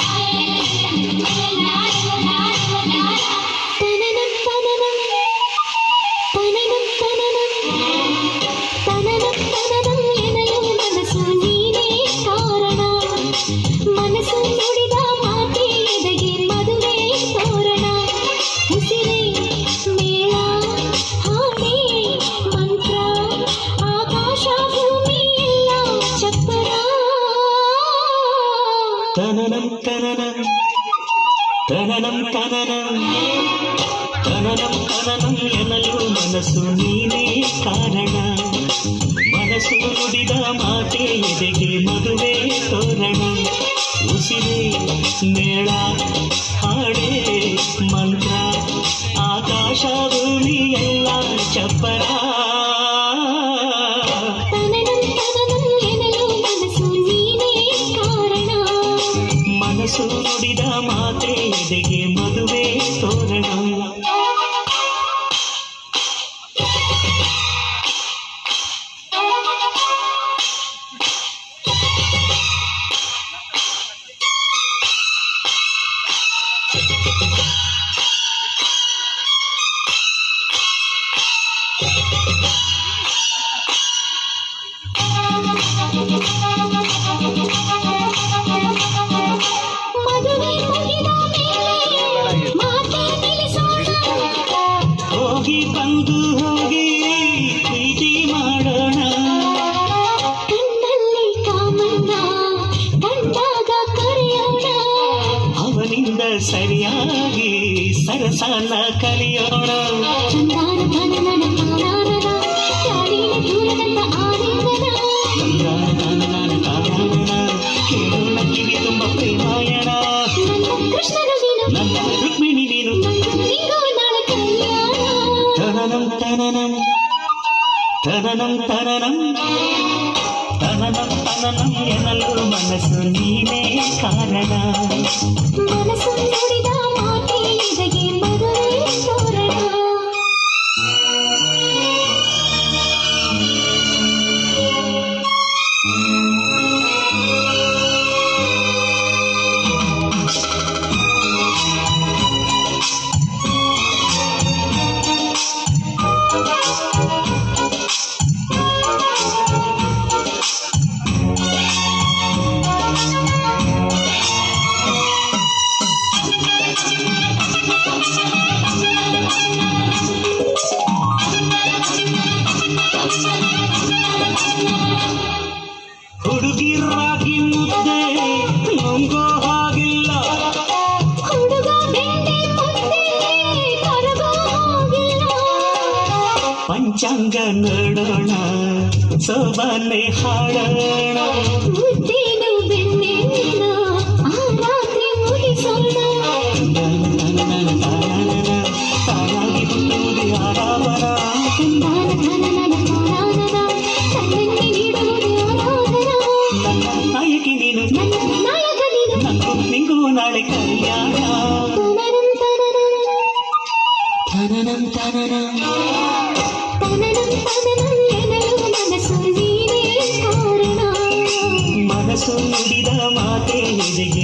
よろしくお願いします。తననం తననం. తననం తననం. తననం తననం ఎనలు మనసు నీనే కారణ. మనసు నుడిగా మాటే ఎదిగి మధువే తోరణ. ఉసిరే మేళ ಹಾಡೇ ಮಂತ್ರ ಆಕಾಶ ನುಡಿದ ಸರಿಯಾಗಿ ಸರಸನ ಕಲಿಯೋಣ ಚಂದಾನ ತನನನ ತಾನಾನನ ಗಾಳಿನ ದೂರದಂತ ಆಲಿಂಗನ ತಂದಾನ ತಾನಾನ ಕೇಳೋಣ ಕಿವಿ ತುಂಬ ಪ್ರೇಮಾಯಣ ನನ್ನ ಕೃಷ್ಣನು ನೀನು ನನ್ನ ರುಕ್ಮಿಣಿ ನೀನು ನನ್ನ ನಿಂಗೂ ನಾಳೆ ಕಲ್ಯಾಣ ತನನಂ ತನನಂ ತನನಂ ತನನಂ ತನನಂ ತನನಂ ಎನ್ನಲು ಮನಸ್ಸು ನೀನೇ కారణ మనసు ಹುಡುಗಿರಾಗಿ ಮುದ್ದೆ ನಂಗೋ ಹಾಗಿಲ್ಲ. ಹುಡುಗ ಪಂಚಾಂಗ ನೋಡೋಣ ಸೋಬಾನೆ ಹಾಡೋಣ. ನಾಯಕಿ ನೀನು ನನ್ನ ನಾಯಕ ನೀನು ನಂಗೂ ನಿಂಗೂ ನಾಳೆ ಕಲ್ಯಾಣ ತನನಂ ತನನಂ ತನನಂ ತನನಂ ತನನಂ ತನನಂ ಎನ್ನಲು ಮನಸ್ಸು ನೀನೇ ಕಾರಣ ಮನಸ್ಸು ನುಡಿದ ಮಾತೆ ಎದೆಗೆ